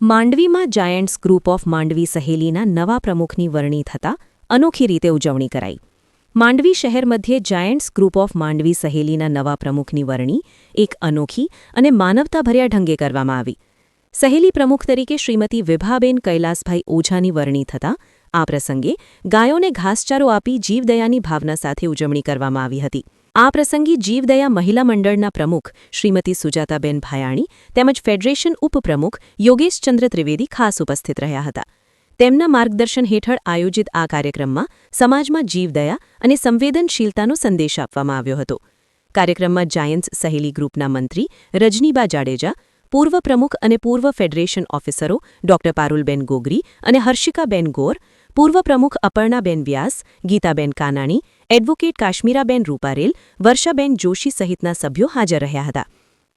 માંડવીમાં giants group of Mandvi સહેલીના નવા પ્રમુખની વરણી થતાં અનોખી રીતે ઉજવણી કરાઈ. માંડવી શહેર મધ્યે જાયન્ટ્સ ગ્રુપ ઓફ માંડવી સહેલીના નવા પ્રમુખની વરણી એક અનોખી અને માનવતાભર્યા ઢંગે કરવામાં આવી. સહેલી પ્રમુખ તરીકે શ્રીમતી વિભાબેન કૈલાસભાઈ ઓઝાની વરણી થતાં આ પ્રસંગે ગાયોને ઘાસચારો આપી જીવદયાની ભાવના સાથે ઉજવણી કરવામાં આવી હતી. આ પ્રસંગે જીવદયા મહિલા મંડળના પ્રમુખ શ્રીમતી સુજાતાબેન ભાયાણી તેમજ ફેડરેશન ઉપપ્રમુખ યોગેશચંદ્ર ત્રિવેદી ખાસ ઉપસ્થિત રહ્યા હતા. તેમના માર્ગદર્શન હેઠળ આયોજિત આ કાર્યક્રમમાં સમાજમાં જીવદયા અને સંવેદનશીલતાનો સંદેશ આપવામાં આવ્યો હતો. કાર્યક્રમમાં જાયન્ટ્સ સહેલી ગ્રુપના મંત્રી રજનીબા જાડેજા, પૂર્વ પ્રમુખ અને પૂર્વ ફેડરેશન ઓફિસરો ડોક્ટર પારુલબેન ગોગરી અને હર્ષિકાબેન ગોર, પૂર્વ પ્રમુખ અપર્ણાબેન વ્યાસ, ગીતાબેન કાનાણી એડવોકેટ કાશ્મીરાબેન રૂપારેલ, વર્ષાબેન જોશી સહિતના સભ્યો હાજર રહ્યા હતા.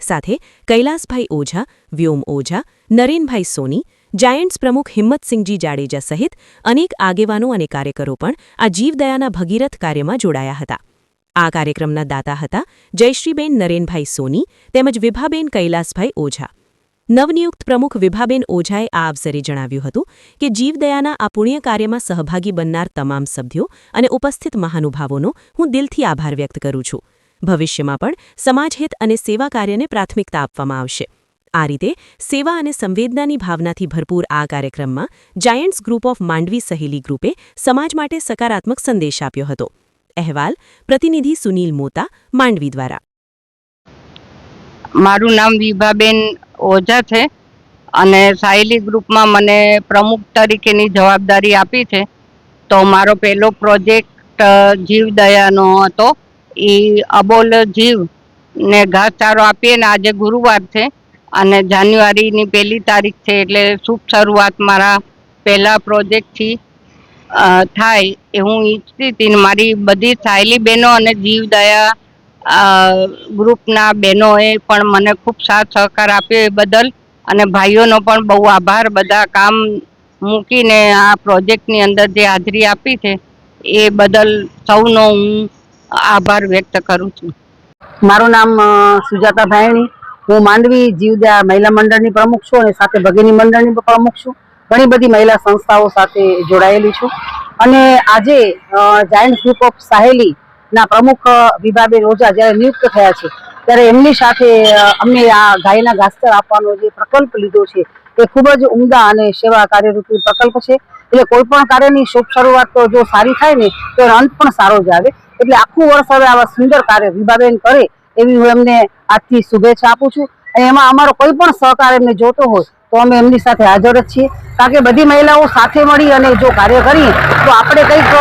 સાથે કૈલાસભાઈ ઓઝા, વ્યોમ ઓઝા, નરેનભાઈ સોની, જાયન્ટ્સ પ્રમુખ હિંમતસિંહજી જાડેજા સહિત અનેક આગેવાનો અને કાર્યકરો પણ આ જીવદયાના ભગીરથ કાર્યમાં જોડાયા હતા. આ કાર્યક્રમના દાતા હતા જયશ્રીબેન નરેનભાઈ સોની તેમજ વિભાબેન કૈલાસભાઈ ઓઝા. નવનિયુક્ત પ્રમુખ વિભાબેન ઓઝાએ આ અવસરે જણાવ્યું હતું કે જીવદયાના આ પુણ્ય કાર્યમાં સહભાગી બનનાર તમામ સભ્યો અને ઉપસ્થિત મહાનુભાવોનો હું દિલથી આભાર વ્યક્ત કરું છું. ભવિષ્યમાં પણ સમાજહિત અને સેવા કાર્યને પ્રાથમિકતા આપવામાં આવશે. આ રીતે સેવા અને સંવેદનાની ભાવનાથી ભરપૂર આ કાર્યક્રમમાં જાયન્ટ્સ ગ્રુપ ઓફ માંડવી સહેલી ગ્રુપે સમાજ માટે સકારાત્મક સંદેશ આપ્યો હતો. અહેવાલ પ્રતિનિધિ સુનીલ મોતા, માંડવી દ્વારા. મારું નામ વિભાબેન ઓઝા છે અને સાયલી ગ્રુપમાં મને પ્રમુખ તરીકેની જવાબદારી આપી છે. તો મારો પહેલો પ્રોજેક્ટ જીવદયાનો હતો. એ અબોલ જીવ ને ઘાસચારો આપીએ ને આજે ગુરુવાર છે અને જાન્યુઆરીની પહેલી તારીખ છે એટલે શુભ શરૂઆત મારા પહેલા પ્રોજેક્ટથી થાય એ હું ઈચ્છતી હતી મારી બધી સાયલી બહેનો અને જીવદયા અ, ગ્રુપના બહેનોએ પણ મને ખૂબ સાથ સહકાર આપ્યો એ બદલ અને ભાઈઓનો પણ બહુ આભાર. બધા કામ મૂકીને આ પ્રોજેક્ટની અંદર જે હાજરી આપી છે એ બદલ સૌનો હું આભાર વ્યક્ત કરું છું. મારું નામ સુજાતા ભાયણી હું માંડવી જીવદયા મહિલા મંડળની પ્રમુખ છું અને સાથે ભગીની મંડળની પ્રમુખ છું. ઘણી બધી મહિલા સંસ્થાઓ સાથે જોડાયેલી છું. અને આજે જાયન્ટ ગ્રુપ ઓફ સાહેલી ના, પ્રમુખ વિભાબેન ઓઝા જ્યારે નિયુક્ત થયા છે, ત્યારે એમની સાથે અમને આ ગાયના ઘાસચાર આપવાનો જે પ્રકલ્પ લીધો છે, એ ખૂબ જ ઉમદા અને સેવા કાર્યરૂપી પ્રકલ્પ છે. એટલે કોઈ પણ કાર્યની શુભ શરૂઆત તો જો સારી થાય ને, તો અંત પણ સારો જ આવે. એટલે આખું વર્ષ હવે આવા સુંદર કાર્ય વિભાબેન કરે, એવી હું એમને આજથી શુભેચ્છા આપું છું. અને એમાં અમારો કોઈ પણ સહકાર એમને જોતો હોય, તો અમે એમની સાથે હાજર જ છીએ. કારણ કે બધી મહિલાઓ સાથે મળી અને જો કાર્ય કરીએ, તો આપણે કંઈક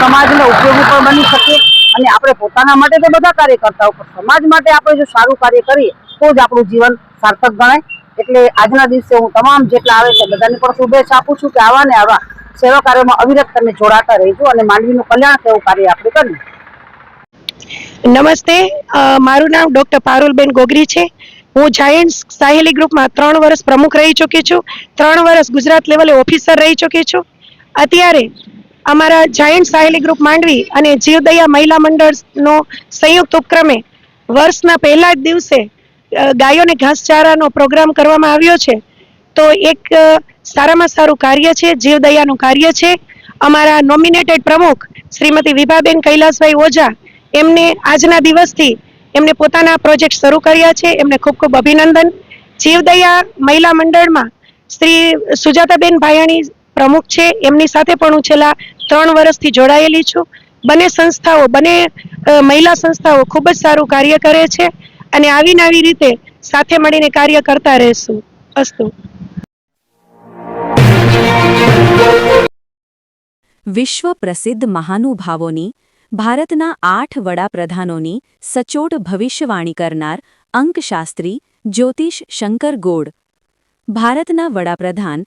સમાજને ઉપયોગી પણ બની શકીએ. અને આપણે પોતાના માટે તો બધા કાર્ય કરતા સમાજ માટે આપણે જો સારું કાર્ય કરીએ, તો જ આપણું જીવન સાર્થક ગણાય. એટલે આજના દિવસે હું તમામ જેટલા આવે છે, બધાને પણ શુભેચ્છા આપું છું કે આવા ને આવા સેવા કાર્યમાં અવિરત તમે જોડાતા રહેજો અને માનવીનું કલ્યાણ તેવું કાર્ય આપણે કરીએ. નમસ્તે મારું નામ ડૉક્ટર પારુલબેન ગોગરી છે. હું જાયન્ટ સાહેલી ગ્રુપમાં ત્રણ વર્ષ પ્રમુખ રહી ચૂકી છું. ત્રણ વર્ષ ગુજરાત લેવલે ઓફિસર રહી ચૂકી છું. અત્યારે અમારા જાયન્ટ સાહેલી ગ્રુપ માંડવી અને જીવદયા મહિલા મંડળનો સંયુક્ત ઉપક્રમે વર્ષના પહેલા જ દિવસે ગાયોને ઘાસચારાનો પ્રોગ્રામ કરવામાં આવ્યો છે. તો એક સારામાં સારું કાર્ય છે, જીવદયાનું કાર્ય છે. અમારા નોમિનેટેડ પ્રમુખ શ્રીમતી વિભાબેન કૈલાસભાઈ ઓઝા એમને આજના દિવસથી એમને પોતાના પ્રોજેક્ટ શરૂ કર્યા છે. એમને ખૂબ ખૂબ અભિનંદન. જીવદયા મહિલા મંડળમાં શ્રી સુજાતાબેન ભાયાણી પ્રમુખ છે. એમની સાથે પણ હું છેલ્લા ત્રણ વર્ષથી જોડાયેલી છું. બંને સંસ્થાઓ, બંને મહિલા સંસ્થાઓ ખૂબ જ સારું કાર્ય કરે છે અને આવી આવી રીતે સાથે મળીને કાર્ય કરતા રહેશું. અસ્તુ. વિશ્વ પ્રસિદ્ધ મહાનુભાવોની, ભારતના આઠ વડાપ્રધાનોની સચોટ ભવિષ્યવાણી કરનાર અંકશાસ્ત્રી જ્યોતિષ શંકર ગોડ, ભારતના વડાપ્રધાન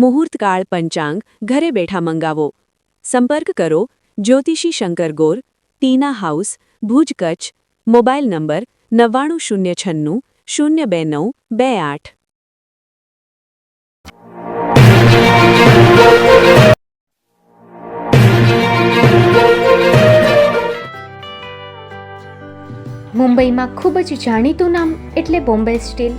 મુહૂર્તકાળ પંચાંગ ઘરે બેઠા મંગાવો. સંપર્ક કરો જ્યોતિષી Shankar Gor, Tina house, Bhuj Kutch, mobile number નવ્વાણું શૂન્ય છન્નું શૂન્ય બે નવ બે આઠ. મુંબઈમાં ખૂબ જ જાણીતું નામ એટલે બોમ્બે સ્ટીલ.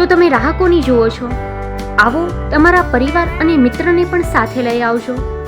તો તમે રાહકોની જુઓ છો. આવો તમારા પરિવાર અને મિત્રને પણ સાથે લઈ આવજો.